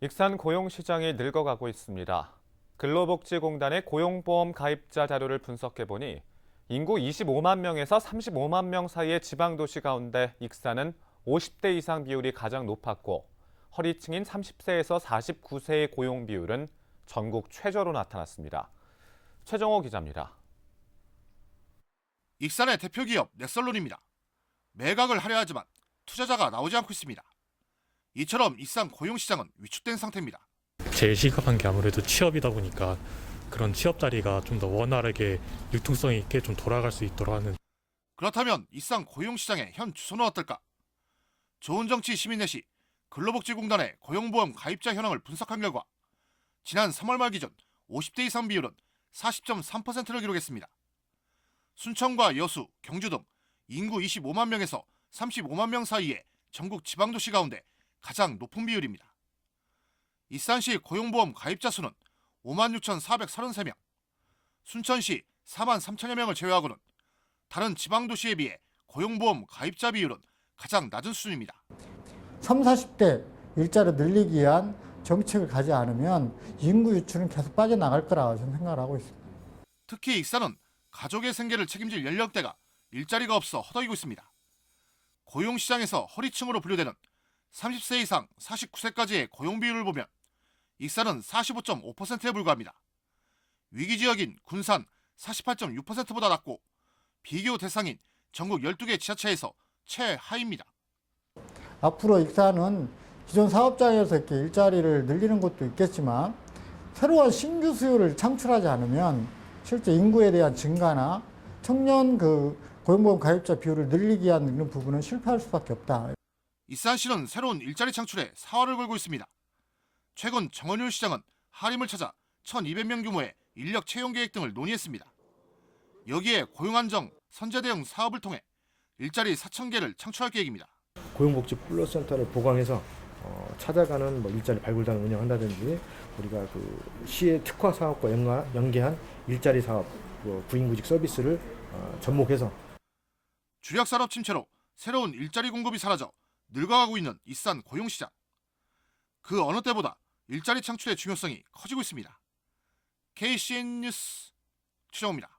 익산 고용시장이 늙어가고 있습니다. 근로복지공단의 고용보험 가입자 자료를 분석해보니 인구 25만 명에서 35만 명 사이의 지방도시 가운데 익산은 50대 이상 비율이 가장 높았고 허리층인 30세에서 49세의 고용 비율은 전국 최저로 나타났습니다. 최정호 기자입니다. 익산의 대표 기업 넥설론입니다. 매각을 하려 하지만 투자자가 나오지 않고 있습니다. 이처럼 익산 고용시장은 위축된 상태입니다. 제일 시급한 게 아무래도 취업이다 보니까 그런 취업 자리가 좀 더 원활하게 융통성 있게 좀 돌아갈 수 있도록 하는 그렇다면 익산 고용시장의 현 주소는 어떨까? 좋은 정치 시민넷이 근로복지공단의 고용보험 가입자 현황을 분석한 결과 지난 3월 말 기준 50대 이상 비율은 40.3%를 기록했습니다. 순천과 여수, 경주 등 인구 25만 명에서 35만 명 사이의 전국 지방도시 가운데 가장 높은 비율입니다. 익산시 고용보험 가입자 수는 56,433명, 순천시 4만 3천여 명을 제외하고는 다른 지방도시에 비해 고용보험 가입자 비율은 가장 낮은 수준입니다. 3, 40대 일자리 늘리기 위한 정책을 가지 않으면 인구 유출은 계속 빠져나갈 거라고 저는 생각을 하고 있습니다. 특히 익산은 가족의 생계를 책임질 연령대가 일자리가 없어 허덕이고 있습니다. 고용시장에서 허리층으로 분류되는 30세 이상 49세까지의 고용 비율을 보면 익산은 45.5%에 불과합니다. 위기 지역인 군산 48.6%보다 낮고 비교 대상인 전국 12개 지자체에서 최하입니다. 앞으로 익산은 기존 사업장에서 이렇게 일자리를 늘리는 것도 있겠지만 새로운 신규 수요를 창출하지 않으면 실제 인구에 대한 증가나 청년 그 고용보험 가입자 비율을 늘리기 위한 이런 부분은 실패할 수밖에 없다. 익산시는 새로운 일자리 창출에 사활을 걸고 있습니다. 최근 정원율 시장은 하림을 찾아 1,200명 규모의 인력 채용 계획 등을 논의했습니다. 여기에 고용 안정, 선제 대응 사업을 통해 일자리 4,000개를 창출할 계획입니다. 고용복지 플러스 센터를 보강해서 어, 찾아가는 뭐 일자리 발굴단을 운영한다든지 우리가 그 시의 특화 사업과 연가, 연계한 일자리 사업, 그 구인구직 서비스를 어, 접목해서 주력 산업 침체로 새로운 일자리 공급이 사라져 늙어가고 있는 익산 고용시장. 그 어느 때보다 일자리 창출의 중요성이 커지고 있습니다. KCN 뉴스 최정호입니다.